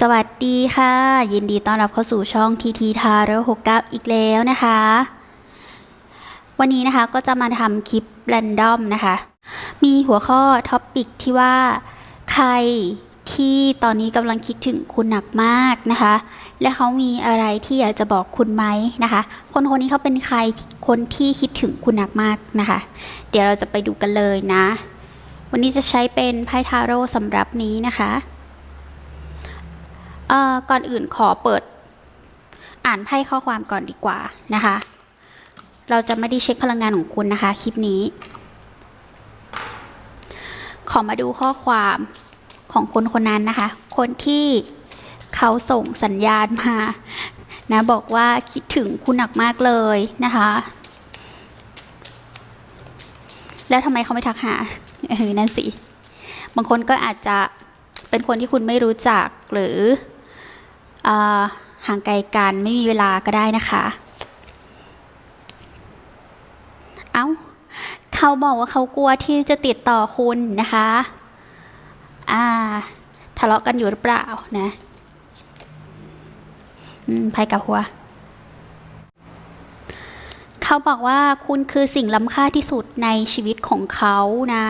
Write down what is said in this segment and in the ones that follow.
สวัสดีค่ะ ยินดีต้อนรับเข้าสู่ช่องทีทีทาร์หกกับอีกแล้วนะคะ วันนี้นะคะก็จะมาทำคลิปแรนดอมนะคะ มีหัวข้อท็อปปิกที่ว่า ใครที่ตอนนี้กำลังคิดถึงคุณหนักมากนะคะ และเขามีอะไรที่อยากจะบอกคุณไหมนะคะ คนคนนี้เขาเป็นใครคนที่คิดถึงคุณหนักมากนะคะ เดี๋ยวเราจะไปดูกันเลยนะ วันนี้จะใช้เป็นไพ่ทาโร่สำหรับนี้นะคะ ก่อนอื่นขอเปิดอ่านไพ่ข้อความก่อนดีกว่านะคะ เราจะไม่ได้เช็คพลังงานของคุณนะคะ คลิปนี้ ขอมาดูข้อความของคนคนนั้นนะคะ คนที่เขาส่งสัญญาณมานะบอกว่าคิดถึงคุณหนักมากเลยนะคะ แล้วทำไมเขาไม่ทักหาเออนั่นสิ บางคนก็อาจจะเป็นคนที่คุณไม่รู้จักหรือเอ่อ ห่างไกลกันไม่มีเวลาก็ได้นะคะ เอา้า เขาบอกว่าเขากลัวที่จะติดต่อคุณนะคะ อ่า ทะเลาะกันอยู่หรือเปล่านะอืมไพ่กับหัว เขาบอกว่าคุณคือสิ่งล้ำค่าที่สุดในชีวิตของเขานะ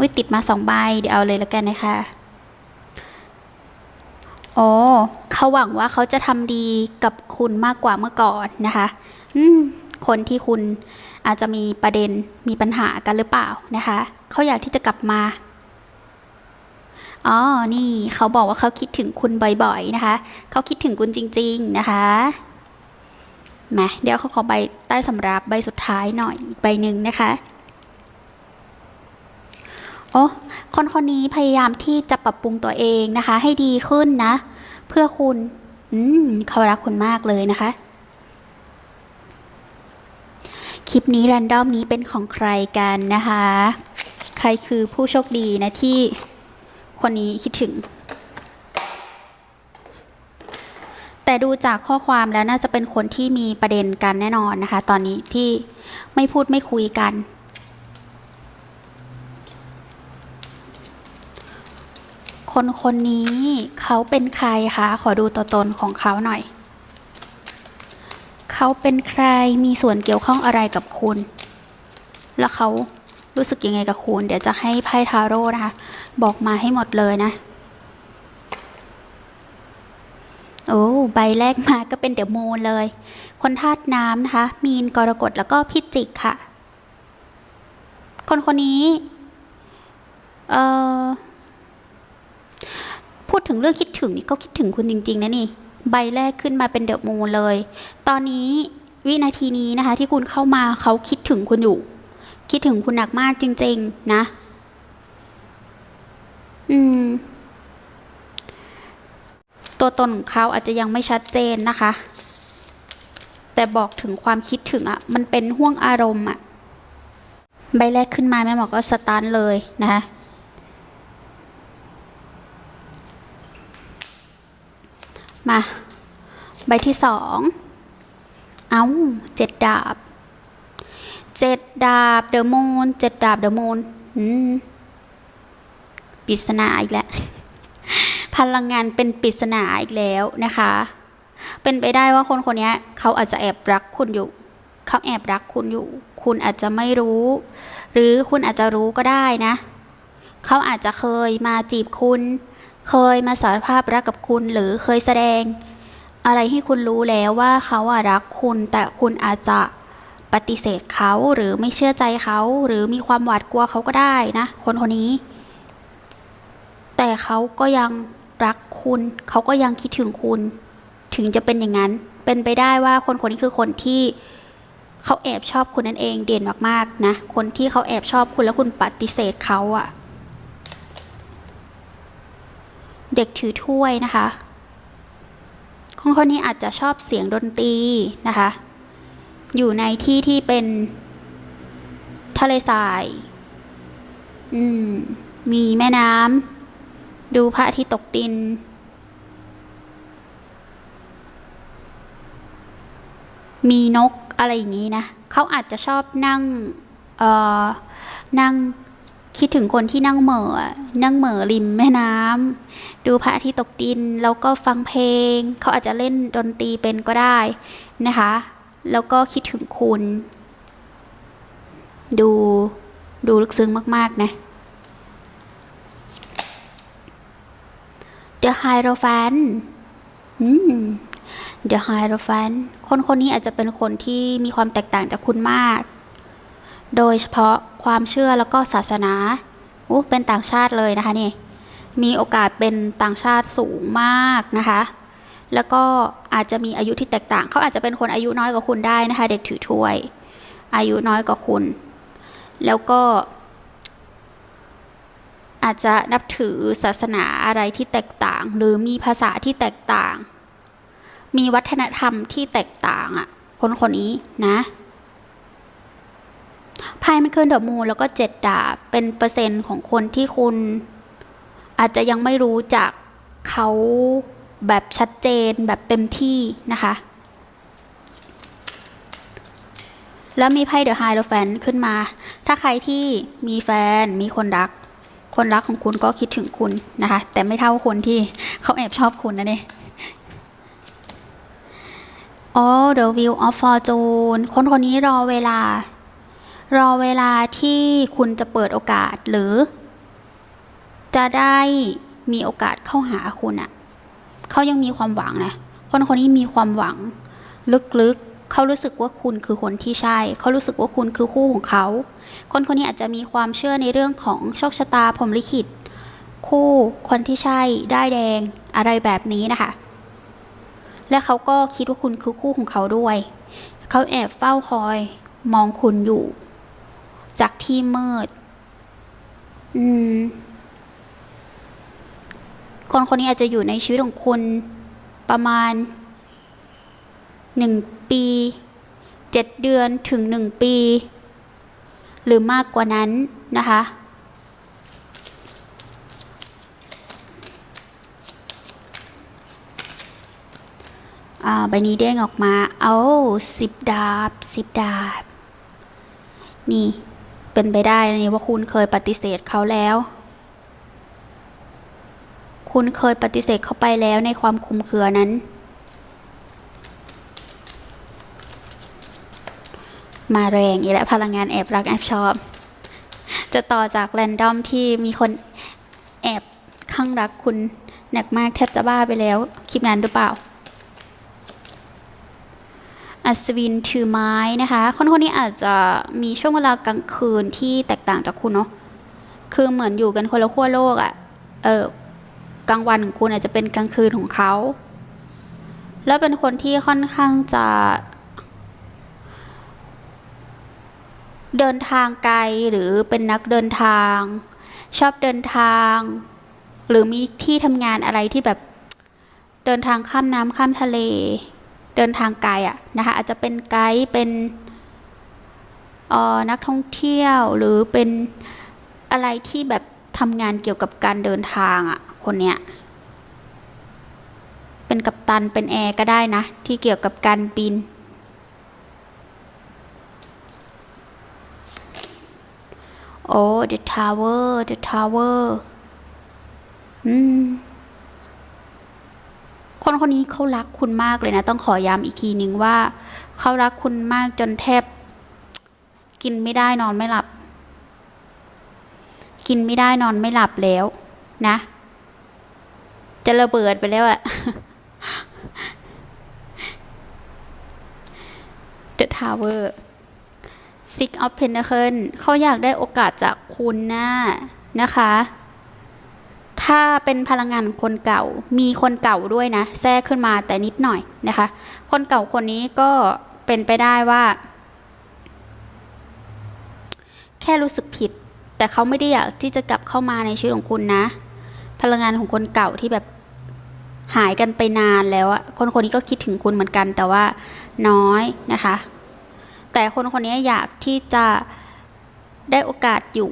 วิติดมาสองใบ เดี๋ยวเอาเลยแล้วกันนะคะ โอ้เขาหวังว่าเขาจะทำดีกับคุณมากกว่าเมื่อก่อนนะคะ อืม คนที่คุณอาจจะมีประเด็นมีปัญหากันหรือเปล่านะคะ เขาอยากที่จะกลับมา อ๋อ นี่เขาบอกว่าเขาคิดถึงคุณบ่อยๆนะคะ เขาคิดถึงคุณจริง ๆ นะคะแหมเดี๋ยวเขาขอใบใต้สำรับใบสุดท้ายหน่อยอีกใบหนึ่งนะคะ โอ้คนคนนี้พยายามที่จะปรับปรุงตัวเองนะคะ ให้ดีขึ้นนะ เพื่อคุณ อืมเขารักคุณมากเลยนะคะ คลิปนี้แรนดอมนี้เป็นของใครกันนะคะ ใครคือผู้โชคดีนะที่คนนี้คิดถึง แต่ดูจากข้อความแล้วน่าจะเป็นคนที่มีประเด็นกันแน่นอนนะคะ ตอนนี้ที่ไม่พูดไม่คุยกัน คนคนนี้เขาเป็นใครคะ ขอดูตัวตนของเขาหน่อย เขาเป็นใครมีส่วนเกี่ยวข้องอะไรกับคุณ แล้วเขารู้สึกยังไงกับคุณ เดี๋ยวจะให้ไพ่ทาโร่นะคะ บอกมาให้หมดเลยนะ โอ้ใบแรกมาก็เป็นเดอะมูนเลย คนธาตุน้ำนะคะ มีนกรกฎแล้วก็พิจิกค่ะ คนคนนี้ เอ่อ พูดถึงเรื่องคิดถึงนี่ก็คิดถึงคุณจริง ๆ นะนี่ ใบแรกขึ้นมาเป็นเดอะมูนเลย ตอนนี้วินาทีนี้นะคะ ที่คุณเข้ามาเขาคิดถึงคุณอยู่ คิดถึงคุณหนักมากจริง ๆ นะ อืม ตัวตนของเขาอาจจะยังไม่ชัดเจนนะคะ แต่บอกถึงความคิดถึงอะ่ะ มันเป็นห่วงอารมณ์อะ่ะ ใบแรกขึ้นมาแม่หมอก็สตาร์ทเลยนะคะ มา ใบที่สองเอาเจ็ดดาบเจ็ดดาบเดอะมูนเจ็ดดาบเดอะมูนอืมปริศนาอีกแล้ว พลังงานเป็นปริศนาอีกแล้วนะคะ เป็นไปได้ว่าคนคนนี้เขาอาจจะแอบรักคุณอยู่ เขาแอบรักคุณอยู่ คุณอาจจะไม่รู้ หรือคุณอาจจะรู้ก็ได้นะ เขาอาจจะเคยมาจีบคุณ เคยมาสารภาพรักกับคุณหรือเคยแสดง อะไรให้คุณรู้แล้วว่าเขาอะรักคุณแต่คุณอาจจะปฏิเสธเขาหรือไม่เชื่อใจเขา หรือมีความหวาดกลัวเขาก็ได้นะ คนคนนี้ แต่เขาก็ยังรักคุณ เขาก็ยังคิดถึงคุณ ถึงจะเป็นอย่างนั้น เป็นไปได้ว่าคนคนนี้คือคนที่เขาแอบชอบคุณนั่นเองเด่นมากๆนะ คนที่เขาแอบชอบคุณแล้วคุณปฏิเสธเขาอะ เด็กถือถ้วยนะคะคนคนนี้อาจจะชอบเสียงดนตรีนะคะ อยู่ในที่ที่เป็นทะเลทรายอืมมีแม่น้ำดูพระอาทิตย์ตกดิน มีนกอะไรอย่างนี้นะ เขาอาจจะชอบนั่ง เอ่อ นั่ง คิดถึงคนที่นั่งเหม่อ นั่งเหม่อริมแม่น้ำดูพระอาทิตย์ตกดิน แล้วก็ฟังเพลง เขาอาจจะเล่นดนตรีเป็นก็ได้นะคะ แล้วก็คิดถึงคุณ ดูดูลึกซึ้งมาก ๆ นะ The Hierophant อืม The Hierophant คนคนนี้อาจจะเป็นคนที่มีความแตกต่างจากคุณมาก โดยเฉพาะความเชื่อแล้วก็ศาสนาอู้เป็นต่างชาติเลยนะคะนี่มีโอกาสเป็นต่างชาติสูงมากนะคะ แล้วก็อาจจะมีอายุที่แตกต่าง เขาอาจจะเป็นคนอายุน้อยกว่าคุณได้นะคะ เด็กถือถ้วย อายุน้อยกว่าคุณ แล้วก็ อาจจะนับถือศาสนาอะไรที่แตกต่าง หรือมีภาษาที่แตกต่าง มีวัฒนธรรมที่แตกต่างอะคนคนนี้นะ ไพ่มันขึ้นเดอะมูแล้วก็เจ็ดดาบเป็นเปอร์เซ็นต์ของคนที่คุณอาจจะยังไม่รู้จักเขาแบบชัดเจนแบบเต็มที่นะคะ แล้วมีไพ่เดอะไฮโลแฟนขึ้นมา ถ้าใครที่มีแฟนมีคนรัก คนรักของคุณก็คิดถึงคุณนะคะ แต่ไม่เท่าคนที่เขาแอบชอบคุณนะเนี่ยอ๋อ The Wheel of Fortune คนคนนี้รอเวลา รอเวลาที่คุณจะเปิดโอกาสหรือ จะได้มีโอกาสเข้าหาคุณอะเขายังมีความหวังนะคนคนนี้มีความหวัง ลึกๆเขารู้สึกว่าคุณคือคนที่ใช่ เขารู้สึกว่าคุณคือคู่ของเขา คนคนนี้อาจจะมีความเชื่อในเรื่องของโชคชะตาพรหมลิขิต คู่คนที่ใช่ ได้แดงอะไรแบบนี้นะคะ และเขาก็คิดว่าคุณคือคู่ของเขาด้วย เขาแอบเฝ้าคอย มองคุณอยู่ จากที่มืด อืม คนคนนี้อาจจะอยู่ในชีวิตของคุณประมาณหนึ่งปีเจ็ดเดือนถึงหนึ่งปี หรือมากกว่านั้นนะคะอ่าใบนี้เด้งออกมา เอาสิบดาบสิบดาบ นี่ เป็นไปได้นี่ว่าคุณเคยปฏิเสธเขาแล้ว คุณเคยปฏิเสธเขาไปแล้วในความคุมเคือนั้น มาแรงอีกแล้วพลังงานแอบรักแอบชอบ จะต่อจากแรนดอมที่มีคนแอบข้างรักคุณหนักมากแทบจะบ้าไปแล้ว คลิปนั้นหรือเปล่า อัศวินถือไม้นะคะ คนคนนี้อาจจะมีช่วงเวลากลางคืนที่แตกต่างจากคุณเนาะคือเหมือนอยู่กันคนละขั้วโลกอะ่ะเออกลางวันของคุณอาจจะเป็นกลางคืนของเขา แล้วเป็นคนที่ค่อนข้างจะ เดินทางไกลหรือเป็นนักเดินทาง ชอบเดินทาง หรือมีที่ทำงานอะไรที่แบบเดินทางข้ามน้ำข้ามทะเล เดินทางไกลอะนะคะอาจจะเป็นไกด์เป็นออนักท่องเที่ยวหรือเป็นอะไรที่แบบทำงานเกี่ยวกับการเดินทางอะคนเนี้ยเป็นกัปตันเป็นแอร์ก็ได้นะ ที่เกี่ยวกับการบิน โอ้ the tower the tower อืม คนคนนี้เขารักคุณมากเลยนะ ต้องขอย้ำอีกทีนึงว่า เขารักคุณมากจนแทบ กินไม่ได้นอนไม่หลับ กินไม่ได้นอนไม่หลับแล้วนะ จะระเบิดไปแล้วอะ The Tower Six of Pentacles เขาอยากได้โอกาสจากคุณนะนะคะ ถ้าเป็นพลังงานคนเก่า มีคนเก่าด้วยนะ แทรกขึ้นมาแต่นิดหน่อยนะคะ คนเก่าคนนี้ก็เป็นไปได้ว่า แค่รู้สึกผิด แต่เขาไม่ได้อยากที่จะกลับเข้ามาในชีวิตของคุณนะ พลังงานของคนเก่าที่แบบหายกันไปนานแล้วอะคนคนนี้ก็คิดถึงคุณเหมือนกัน แต่ว่าน้อยนะคะ แต่คนคนนี้อยากที่จะได้โอกาสอยู่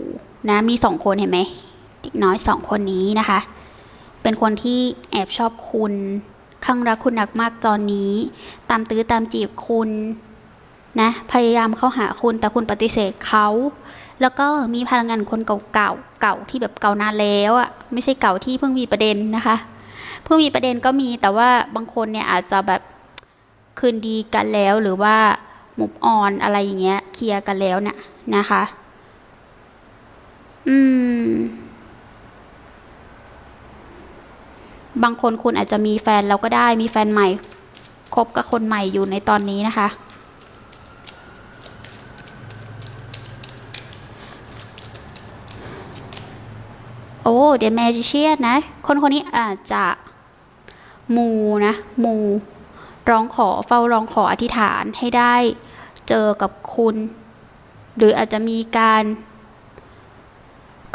นะ มีสองคนเห็นไหม เด็กน้อยสองคนนี้นะคะ เป็นคนที่แอบชอบคุณข้างรักคุณหนักมากตอนนี้ ตามตื้อตามจีบคุณนะพยายามเข้าหาคุณแต่คุณปฏิเสธเขาแล้วก็มีพลังงานคนเก่าๆเก่าที่แบบเก่านานแล้วอะไม่ใช่เก่าที่เพิ่งมีประเด็นนะคะ เพิ่งมีประเด็นก็มีแต่ว่าบางคนเนี่ยอาจจะแบบคืนดีกันแล้วหรือว่ามุกออนอะไรอย่างเงี้ยเคลียร์กันแล้วเนี่ยนะคะ อืม บางคนคุณอาจจะมีแฟนแล้วก็ได้มีแฟนใหม่คบกับคนใหม่อยู่ในตอนนี้นะคะ โอ้เด e แมจิเชียนนะ คนคนนี้อาจจะมูนะ มูร้องขอเฝ้าร้องขออธิษฐานให้ได้เจอกับคุณ หรืออาจจะมีการ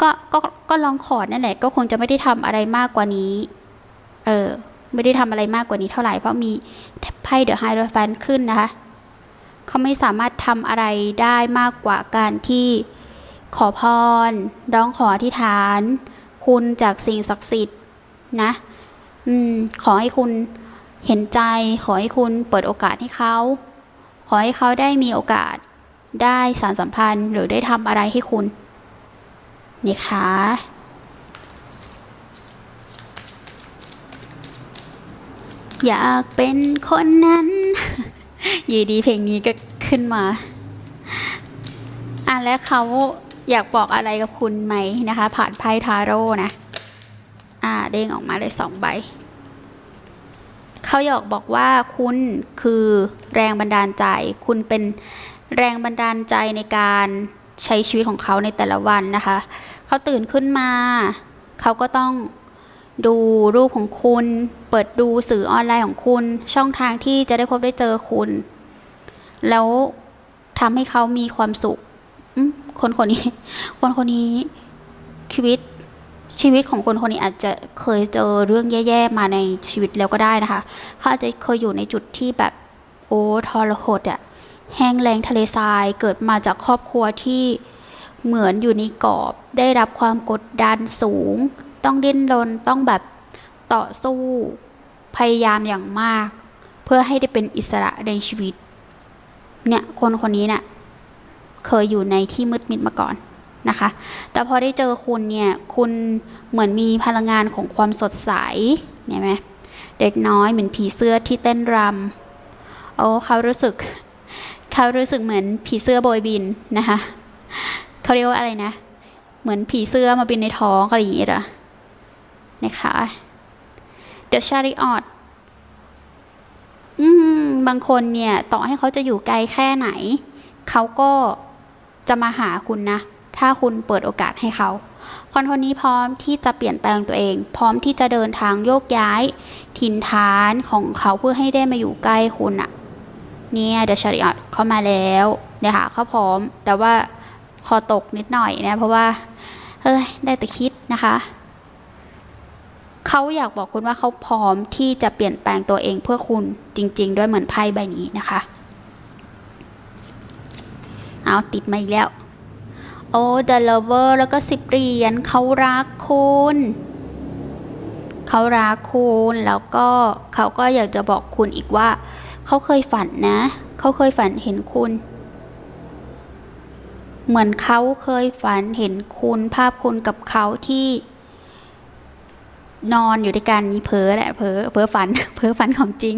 ก็ก็ก็ร้องขอนั่นแหละ ก็คงจะไม่ได้ทำอะไรมากกว่านี้ เออ ไม่ได้ทำอะไรมากกว่านี้เท่าไหร่ เพราะมีไพ่เดอะไฮโดรแฟนขึ้นนะคะ เขาไม่สามารถทำอะไรได้มากกว่าการที่ขอพร ร้องขออธิษฐาน คุณจากสิ่งศักดิ์สิทธิ์นะ อืม ขอให้คุณเห็นใจ ขอให้คุณเปิดโอกาสให้เขา ขอให้เขาได้มีโอกาสได้สารสัมพันธ์หรือได้ทำอะไรให้คุณนี่ค่ะ อยากเป็นคนนั้นอยู่ดีเพลงนี้ก็ขึ้นมา อะแล้วเขาอยากบอกอะไรกับคุณไหมนะคะ ผ่านไพ่ทาโร่นะ อ่าเด้งออกมาเลยสองใบเขาอยากบอกว่าคุณคือแรงบันดาลใจ คุณเป็นแรงบันดาลใจในการใช้ชีวิตของเขาในแต่ละวันนะคะ เขาตื่นขึ้นมา เขาก็ต้อง ดูรูปของคุณ เปิดดูสื่อออนไลน์ของคุณ ช่องทางที่จะได้พบได้เจอคุณ แล้วทำให้เขามีความสุขคนคนนี้ คนคนนี้ชีวิตชีวิตของคนคนนี้อาจจะเคยเจอเรื่องแย่ๆมาในชีวิตแล้วก็ได้นะคะ เขาอาจจะเคยอยู่ในจุดที่แบบโอ้ทรหดอะแห้งแล้งทะเลทรายเกิดมาจากครอบครัวที่เหมือนอยู่ในกรอบ ได้รับความกดดันสูง ต้องดิ้นรนต้องแบบต่อสู้พยายามอย่างมาก เพื่อให้ได้เป็นอิสระในชีวิต เนี่ยคนคนนี้เนี่ยเคยอยู่ในที่มืดมิดมาก่อนนะคะ แต่พอได้เจอคุณเนี่ย คุณเหมือนมีพลังงานของความสดใสเห็นไหมเด็กน้อยเหมือนผีเสื้อที่เต้นรำโอ้เขารู้สึก เขารู้สึกเหมือนผีเสื้อโบยบินนะคะเขาเรียกว่าอะไรนะ เหมือนผีเสื้อมาบินในท้องอะไรอย่างเงี้ยเหรอ นะคะ The Chariot อืมบางคนเนี่ย ต่อให้เขาจะอยู่ไกลแค่ไหน เขาก็จะมาหาคุณนะ ถ้าคุณเปิดโอกาสให้เขา คนคนนี้พร้อมที่จะเปลี่ยนแปลงตัวเอง พร้อมที่จะเดินทางโยกย้าย ถิ่นฐานของเขาเพื่อให้ได้มาอยู่ใกล้คุณอะเนี่ยเดชาริออตเข้ามาแล้วเนี่ยค่ะเขาพร้อม แต่ว่าคอตกนิดหน่อยนะ เพราะว่า เฮ้ย ได้แต่คิดนะคะ เขาอยากบอกคุณว่าเขาพร้อมที่จะเปลี่ยนแปลงตัวเองเพื่อคุณจริง ๆ ด้วยเหมือนไพ่ใบนี้นะคะ เอาติดมาอีกแล้วโอ้ The Lover แล้วก็สิบเหรียญเขารักคุณเขารักคุณแล้วก็เขาก็อยากจะบอกคุณอีกว่า เขาเคยฝันนะ เขาเคยฝันเห็นคุณ เหมือนเขาเคยฝันเห็นคุณภาพคุณกับเขาที่ นอนอยู่ด้วยกันนี่เพ้อแหละเพ้อเพ้อฝัน เพ้อฝันของจริง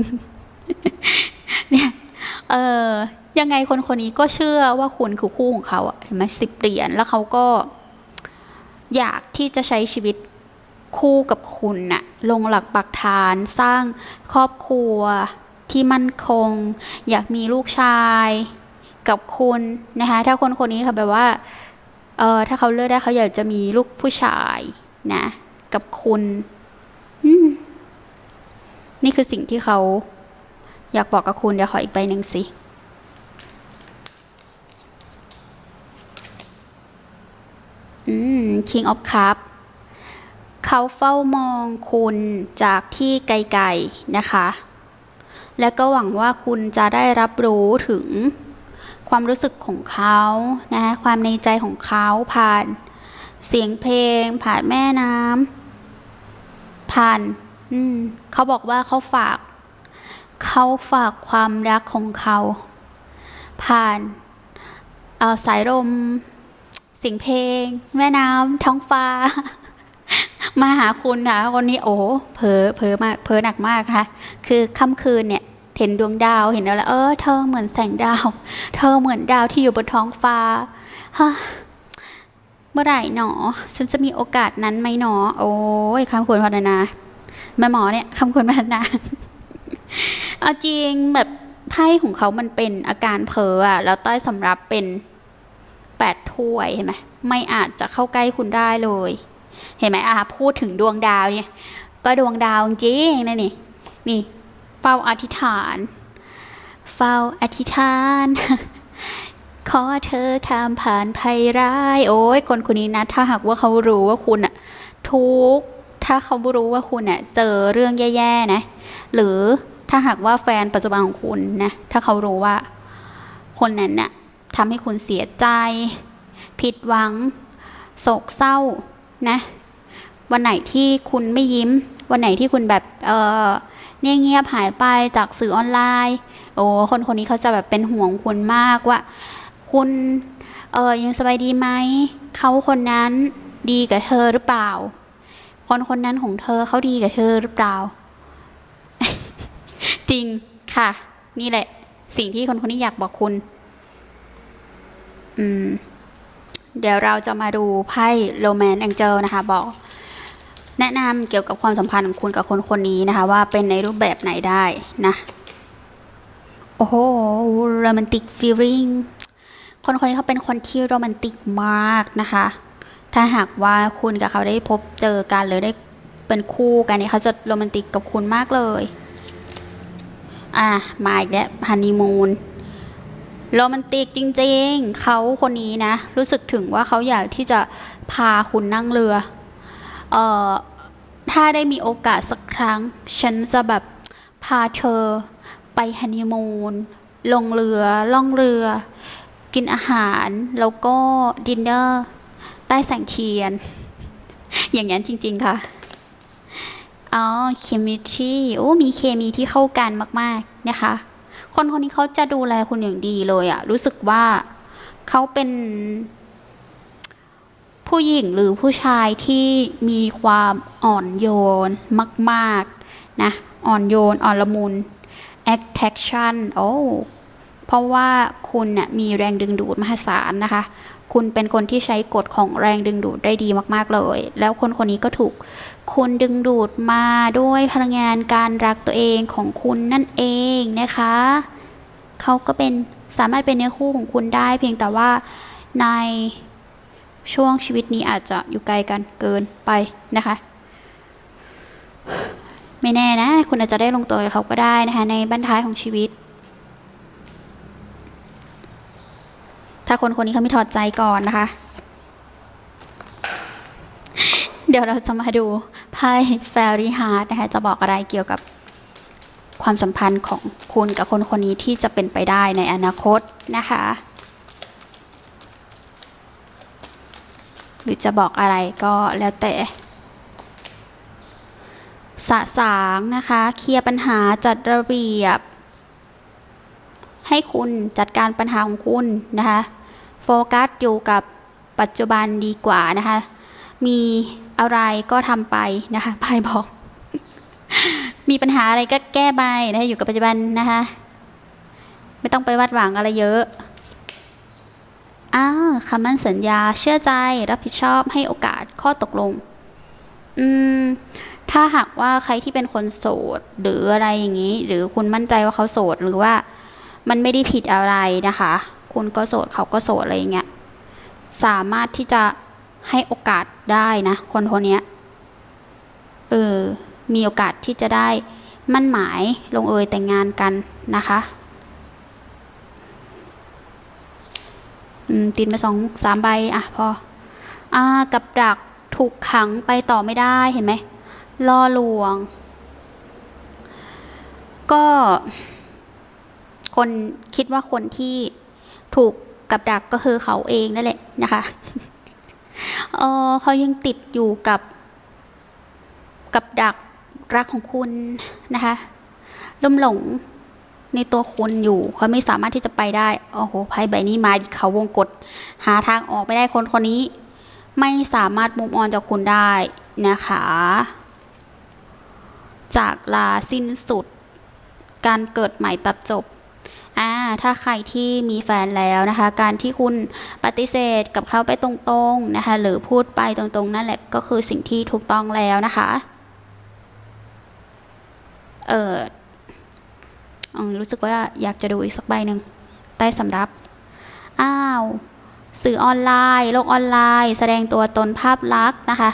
เนี่ยเออยังไงคนคนนี้ก็เชื่อว่าคุณคือคู่ของเขาเห็นไหมสิบเหรียญแล้วเขาก็ อยากที่จะใช้ชีวิตคู่กับคุณน่ะลงหลักปักฐานสร้างครอบครัวที่มั่นคง อยากมีลูกชายกับคุณนะคะถ้าคนคนนี้ค่ะแบบว่าเออถ้าเขาเลือกได้เขาอยากจะมีลูกผู้ชายนะ กับคุณนี่คือสิ่งที่เขาอยากบอกกับคุณ เดี๋ยวขออีกใบหนึ่งสิอืม King of Cup เขาเฝ้ามองคุณจากที่ไกลๆนะคะ แล้วก็หวังว่าคุณจะได้รับรู้ถึงความรู้สึกของเขานะความในใจของเขาผ่านเสียงเพลง ผ่านแม่น้ำ ผ่าน อืมเขาบอกว่าเขาฝาก เขาฝากความรักของเขา ผ่านสายลมเสียงเพลง แม่น้ำท้องฟ้า มาหาคุณค่ะวันนี้โอ้เผลอเผลอมากเผลอหนักมากนะคะคือค่ำคืนเนี่ย เห็นดวงดาวเห็นแล้วเออเธอเหมือนแสงดาว เธอเหมือนดาวที่อยู่บนท้องฟ้าฮะ มื่อไหร่หนอ ฉันจะมีโอกาสนั้นไหมหนอ โอ้ยคำควรพัฒนาแม่หมอเนี่ยคำควรพัฒนาเอาจริงแบบไพ่ของเขามันเป็นอาการเพ้ออะแล้วใต้สำรับเป็นแปดถ้วยเห็นไหมไม่อาจจะเข้าใกล้คุณได้เลย เห็นไหมอะพูดถึงดวงดาวเนี่ย ก็ดวงดาวจริงนะนี่ นี่ เฝ้าอธิษฐาน เฝ้าอธิษฐาน ขอเธอข้ามผ่านภัยร้าย โอ้ยคนคนนี้นะ ถ้าหากว่าเขารู้ว่าคุณอะทุกถ้าเขารู้ว่าคุณอะเจอเรื่องแย่ๆนะ หรือถ้าหากว่าแฟนปัจจุบันของคุณนะ ถ้าเขารู้ว่า คนนั้นน่ะทำให้คุณเสียใจ ผิดหวัง โศกเศร้านะ วันไหนที่คุณไม่ยิ้ม วันไหนที่คุณแบบเออเงียบเงียบหายไปจากสื่อออนไลน์ โอ้คนคนนี้เขาจะแบบเป็นห่วงคุณมากว่า คุณเออยังสบายดีไหม เขาคนนั้นดีกับเธอหรือเปล่า คนคนนั้นของเธอเขาดีกับเธอหรือเปล่า จริงค่ะ นี่แหละ สิ่งที่คนคนนี้อยากบอกคุณ อืม เดี๋ยวเราจะมาดูไพ่โรแมนต์แองเจลนะคะ บอก แนะนำเกี่ยวกับความสัมพันธ์ของคุณกับคนคนนี้นะคะ ว่าเป็นในรูปแบบไหนได้นะ โอ้โหโรแมนติกฟีลิ่ง คนคนนี้เขาเป็นคนที่โรแมนติกมากนะคะ ถ้าหากว่าคุณกับเขาได้พบเจอกันหรือได้เป็นคู่กันเนี่ยเขาจะโรแมนติกกับคุณมากเลย อะมาอีกแล้วฮันนีมูนโรแมนติกจริงๆ เขาคนนี้นะ รู้สึกถึงว่าเขาอยากที่จะพาคุณนั่งเรือ เอ่อ ถ้าได้มีโอกาสสักครั้ง ฉันจะแบบพาเธอไปฮันนีมูนลงเรือล่องเรือ กินอาหารแล้วก็ดินเนอร์ใต้แสงเทียน อย่างนั้นจริง ๆ ค่ะอ๋อเคมีที่โอ้มีเคมีที่เข้ากันมาก ๆ นะคะ คนคนนี้เขาจะดูแลคุณอย่างดีเลยอะรู้สึกว่าเขาเป็น ผู้หญิงหรือผู้ชายที่มีความอ่อนโยนมาก ๆ นะ อ่อนโยน อ่อนละมุน attraction โอ้ เพราะว่าคุณเนี่ยมีแรงดึงดูดมหาศาลนะคะ คุณเป็นคนที่ใช้กฎของแรงดึงดูดได้ดีมากๆเลย แล้วคนคนนี้ก็ถูกคุณดึงดูดมาด้วยพลังงานการรักตัวเองของคุณนั่นเองนะคะเขาก็เป็นสามารถเป็นเนื้อคู่ของคุณได้ เพียงแต่ว่าในช่วงชีวิตนี้อาจจะอยู่ไกลกันเกินไปนะคะ ไม่แน่นะ คุณอาจจะได้ลงตัวกับเขาก็ได้นะคะ ในบรรท้ายของชีวิต ถ้าคนคนนี้เขาไม่ถอดใจก่อนนะคะ เดี๋ยวเราจะมาดูไพ่แฟรี่ฮาร์ดนะคะ จะบอกอะไรเกี่ยวกับความสัมพันธ์ของคุณกับคนคนนี้ที่จะเป็นไปได้ในอนาคตนะคะ หรือจะบอกอะไรก็แล้วแต่สะสางนะคะ เคลียร์ปัญหาจัดระเบียบ ให้คุณจัดการปัญหาของคุณนะคะ โฟกัสอยู่กับปัจจุบันดีกว่านะคะ มีอะไรก็ทำไปนะคะไพ่บอก มีปัญหาอะไรก็แก้ไปนะคะอยู่กับปัจจุบันนะคะ ไม่ต้องไปวาดหวังอะไรเยอะอ้าวคำมั่นสัญญาเชื่อใจรับผิดชอบให้โอกาสข้อตกลง อืม ถ้าหากว่าใครที่เป็นคนโสด หรืออะไรอย่างนี้ หรือคุณมั่นใจว่าเขาโสดหรือว่า มันไม่ได้ผิดอะไรนะคะ คุณก็โสดเขาก็โสดอะไรอย่างเงี้ยสามารถที่จะให้โอกาสได้นะ คนคนนี้เออมีโอกาสที่จะได้มั่นหมายลงเอยแต่งงานกันนะคะติดไปสองสามใบอะพออ่ากับดักถูกขังไปต่อไม่ได้เห็นไหมล่อลวง ก็ คนคิดว่าคนที่ ถูกกับดักก็คือเขาเองนั่นแหละนะคะเออเขายังติดอยู่กับกับดักรักของคุณนะคะลุ่มหลงในตัวคุณอยู่เขาไม่สามารถที่จะไปได้ โอ้โหไพ่ใบนี้มาเขาวงกฏหาทางออกไม่ได้คนคนนี้ ไม่สามารถมุมออนจากคุณได้นะคะ จากลาสิ้นสุด การเกิดใหม่ตัดจบ อ่าถ้าใครที่มีแฟนแล้วนะคะ การที่คุณปฏิเสธกับเขาไปตรงๆนะคะ หรือพูดไปตรงๆ นั่นแหละก็คือสิ่งที่ถูกต้องแล้วนะคะเออรู้สึกว่าอยากจะดูอีกสักใบหนึ่งใต้สำรับ อ้าว สื่อออนไลน์ โลกออนไลน์ แสดงตัวตนภาพลักษณ์นะคะ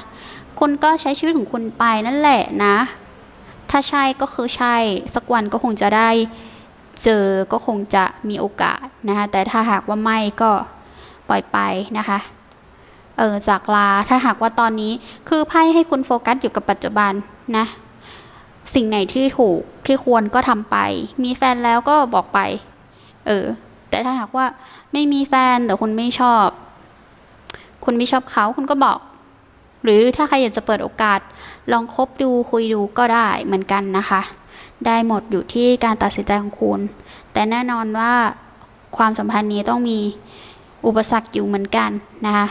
คุณก็ใช้ชีวิตของคุณไปนั่นแหละนะ ถ้าใช่ก็คือใช่ สักวันก็คงจะได้ เจอก็คงจะมีโอกาสนะคะ แต่ถ้าหากว่าไม่ก็ปล่อยไปนะคะเออจากลาถ้าหากว่าตอนนี้คือไพ่ให้คุณโฟกัสอยู่กับปัจจุบันนะ สิ่งไหนที่ถูกที่ควรก็ทำไป มีแฟนแล้วก็บอกไป เออ แต่ถ้าหากว่าไม่มีแฟนแต่คุณไม่ชอบ คุณไม่ชอบเขาคุณก็บอก หรือถ้าใครอยากจะเปิดโอกาส ลองคบดูคุยดูก็ได้เหมือนกันนะคะ ได้หมดอยู่ที่การตัดสินใจของคุณ แต่แน่นอนว่าความสัมพันธ์นี้ต้องมีอุปสรรคอยู่เหมือนกันนะคะ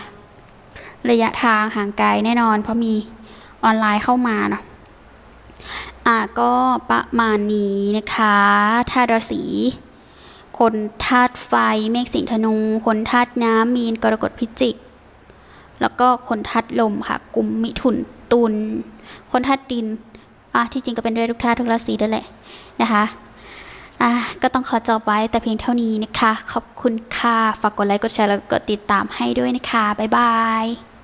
ระยะทางห่างไกลแน่นอน เพราะมีออนไลน์เข้ามาเนาะอะก็ประมาณนี้นะคะธาตุราศีคนธาตุไฟเมฆสิงห์ธนู คนธาตุน้ำมีนกรกฎพิจิก แล้วก็คนธาตุลมค่ะกลุ่มมิถุนตุลคนธาตุดิน อะที่จริงก็เป็นด้วยทุกธาตุทุกราศีนั่นแหละนะคะอะก็ต้องขอจบไว้แต่เพียงเท่านี้นะคะ ขอบคุณค่ะ ฝากกดไลค์กดแชร์แล้วก็กดติดตามให้ด้วยนะคะ บ๊ายบาย